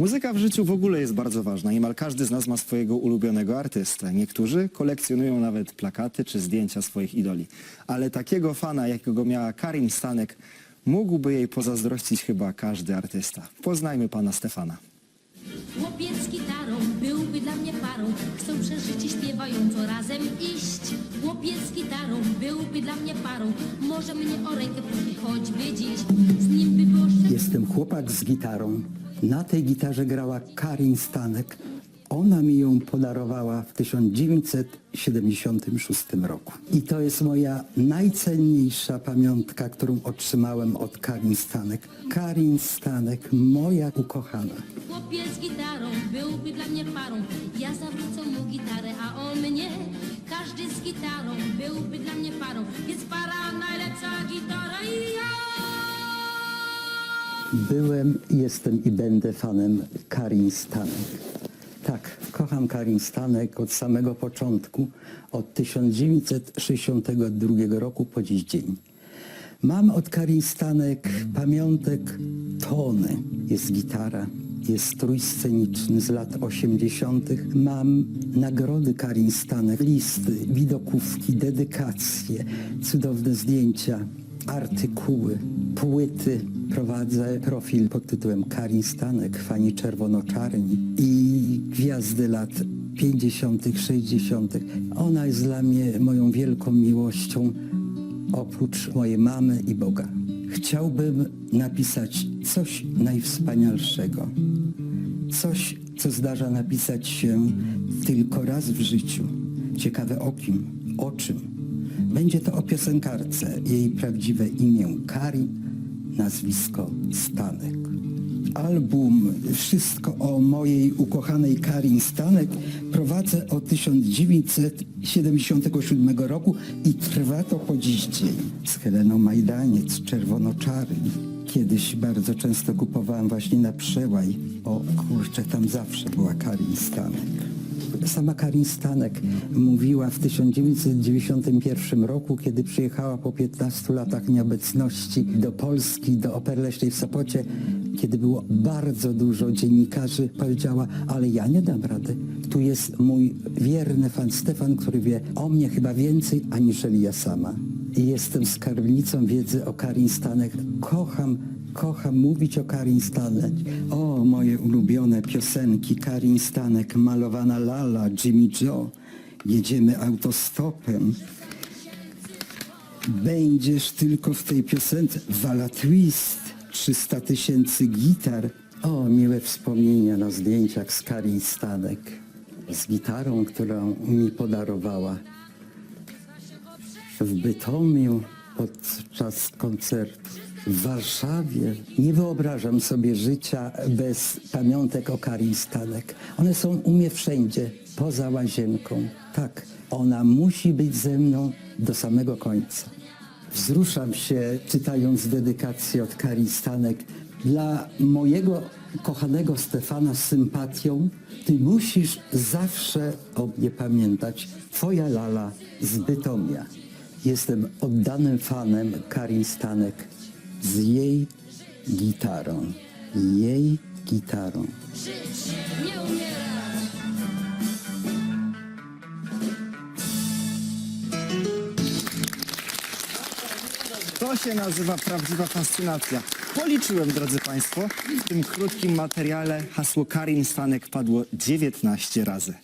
Muzyka w życiu w ogóle jest bardzo ważna. Niemal każdy z nas ma swojego ulubionego artystę. Niektórzy kolekcjonują nawet plakaty czy zdjęcia swoich idoli. Ale takiego fana, jakiego miała Karin Stanek, mógłby jej pozazdrościć chyba każdy artysta. Poznajmy pana Stefana. Chłopiec z gitarą byłby dla mnie parą. Chcą przeżyć i śpiewająco razem iść. Chłopiec z gitarą byłby dla mnie parą. Może mnie o rękę choćby dziś. Z nim by było szczęście. Jestem chłopak z gitarą. Na tej gitarze grała Karin Stanek. Ona mi ją podarowała w 1976 roku. I to jest moja najcenniejsza pamiątka, którą otrzymałem od Karin Stanek. Karin Stanek, moja ukochana. Chłopiec z gitarą byłby dla mnie parą. Ja zawrócę mu gitarę, a on mnie. Każdy z gitarą byłby dla mnie parą. Więc para najlepsza Byłem, jestem i będę fanem Karin Stanek. Tak, kocham Karin Stanek od samego początku, od 1962 roku po dziś dzień. Mam od Karin Stanek pamiątek tony. Jest gitara, jest strój sceniczny z lat 80. Mam nagrody Karin Stanek, listy, widokówki, dedykacje, cudowne zdjęcia, artykuły, płyty. Prowadzę profil pod tytułem Karin Stanek, fani czerwonoczarni i gwiazdy lat 50., 60. Ona jest dla mnie moją wielką miłością, oprócz mojej mamy i Boga. Chciałbym napisać coś najwspanialszego. Coś, co zdarza napisać się tylko raz w życiu. Ciekawe o kim, o czym. Będzie to o piosenkarce. Jej prawdziwe imię Kari, nazwisko Stanek. Album Wszystko o mojej ukochanej Karin Stanek prowadzę od 1977 roku i trwa to po dziś dzień. Z Heleną Majdaniec, Czerwonoczarni. Kiedyś bardzo często kupowałem właśnie na przełaj. O kurczę, tam zawsze była Karin Stanek. Sama Karin Stanek mówiła w 1991 roku, kiedy przyjechała po 15 latach nieobecności do Polski, do Opery Leśnej w Sopocie, kiedy było bardzo dużo dziennikarzy, powiedziała, ale ja nie dam rady. Tu jest mój wierny fan Stefan, który wie o mnie chyba więcej, aniżeli ja sama. Jestem skarbnicą wiedzy o Karin Stanek. Kocham Kocham mówić o Karin Stanek. O, moje ulubione piosenki. Karin Stanek, Malowana Lala, Jimmy Joe. Jedziemy autostopem. Będziesz tylko w tej piosence. Wala Twist, 300 tysięcy gitar. O, miłe wspomnienia na zdjęciach z Karin Stanek. Z gitarą, którą mi podarowała w Bytomiu podczas koncertu, w Warszawie. Nie wyobrażam sobie życia bez pamiątek o Karin Stanek. One są u mnie wszędzie, poza łazienką. Tak, ona musi być ze mną do samego końca. Wzruszam się czytając dedykację od Karin Stanek. Dla mojego kochanego Stefana z sympatią, ty musisz zawsze o mnie pamiętać. Twoja lala z Bytomia. Jestem oddanym fanem Karin Stanek z jej gitarą. Jej gitarą. Żyć, nie. To się nazywa prawdziwa fascynacja. Policzyłem, drodzy Państwo, w tym krótkim materiale hasło Karin Stanek padło 19 razy.